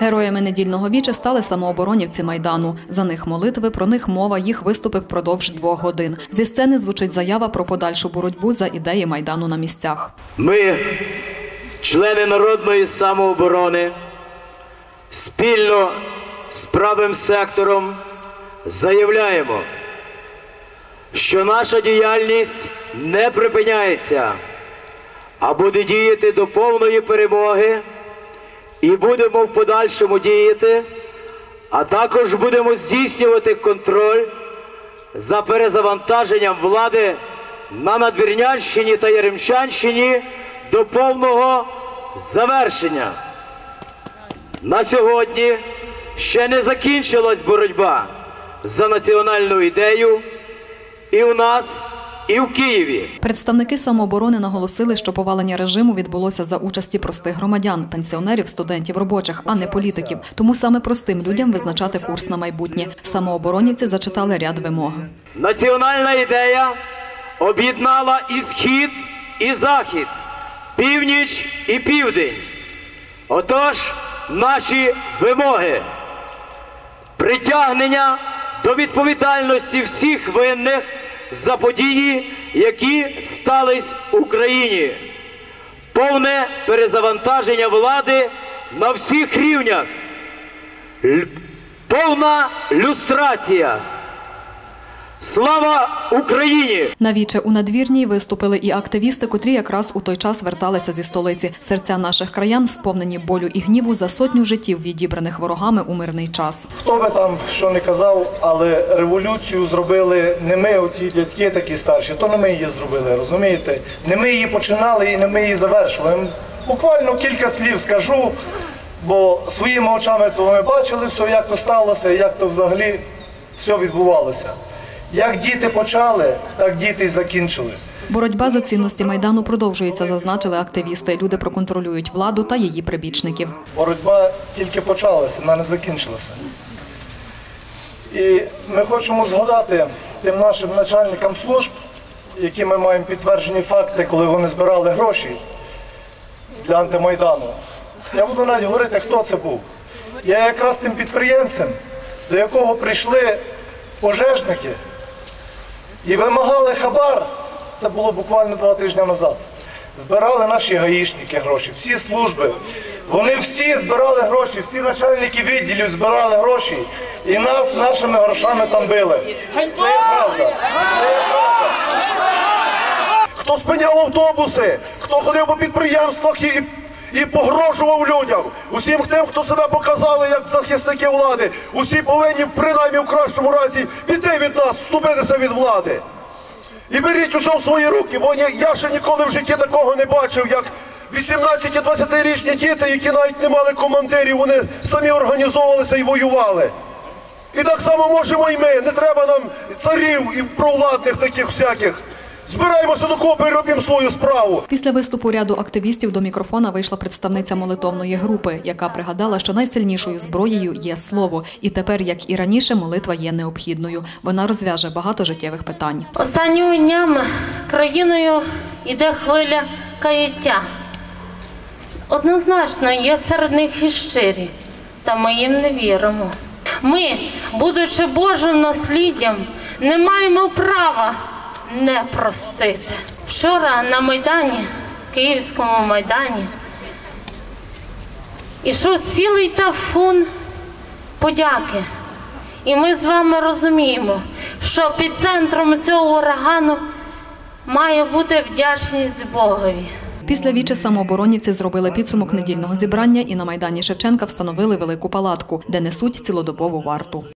Героями недільного віча стали самооборонівці майдану. За них молитви, про них мова, їх виступи впродовж двох годин. Зі сцени звучить заява про подальшу боротьбу за ідеї майдану на місцях. Ми, члени народної самооборони, спільно з правим сектором заявляємо, що наша діяльність не припиняється, а буде діяти до повної перемоги, і будемо в подальшому діяти, а також будемо здійснювати контроль за перезавантаженням влади на Надвірнянщині та Яремчанщині до повного завершення. На сьогодні ще не закінчилась боротьба за національну ідею і у нас, і в Києві. Представники самооборони наголосили, що повалення режиму відбулося за участі простих громадян, пенсіонерів, студентів, робочих, а не політиків. Тому саме простим людям визначати курс на майбутнє. Самооборонівці зачитали ряд вимог. Національна ідея об'єднала і схід, і захід, північ і південь. Отож, наші вимоги притягнення до відповідальності всіх винних за події, які стались Україні, повне перезавантаження влади на всіх рівнях, повна люстрація. Слава Україні! На віче у надвірній виступили і активісти, котрі якраз у той час верталися зі столиці. Серця наших краян сповнені болю і гніву за сотню життів, відібраних ворогами у мирний час. Хто би там що не казав, але революцію зробили не ми, оті дядьки такі старші, то не ми її зробили, розумієте? Не ми її починали і не ми її завершили. Буквально кілька слів скажу, бо своїми очами то ми бачили все, як то сталося, як то взагалі все відбувалося. Як діти почали, так діти й закінчили. Боротьба за цінності майдану продовжується, зазначили активісти. Люди проконтролюють владу та її прибічників. Боротьба тільки почалася, вона не закінчилася. І ми хочемо згадати тим нашим начальникам служб, які ми маємо підтверджені факти, коли вони збирали гроші для антимайдану. Я буду навіть говорити, хто це був. Я якраз тим підприємцем, до якого прийшли пожежники і вимагали хабар. Це було буквально два тижні назад. Збирали наші гаїшники гроші, всі служби. Вони всі збирали гроші, всі начальники відділів збирали гроші і нас нашими грошами там били. Це є правда. Це є правда. Хто спиняв автобуси, хто ходив по підприємствах і, і погрожував людям. Усім тим, хто себе показали як захисники влади, усі повинні принаймні в кращому разі піти від нас, вступитися від влади. І беріть усе в свої руки, бо я ще ніколи в житті такого не бачив, як 18-20-річні діти, які навіть не мали командирів, вони самі організовувалися і воювали. І так само можемо і ми. Не треба нам царів і провладних таких всяких. Збираємося докупи і робимо свою справу. Після виступу ряду активістів до мікрофона вийшла представниця молитовної групи, яка пригадала, що найсильнішою зброєю є слово, і тепер, як і раніше, молитва є необхідною. Вона розв'яже багато життєвих питань. Останніми днями країною йде хвиля каяття. Однозначно, є серед них і щирі, та ми їм не віримо. Ми, будучи Божим насліддям, не маємо права не простити. Вчора на Майдані, Київському Майдані, ішов цілий тафун подяки. І ми з вами розуміємо, що під центром цього урагану має бути вдячність Богові. Після віче самооборонівці зробили підсумок недільного зібрання і на майдані Шевченка встановили велику палатку, де несуть цілодобову варту.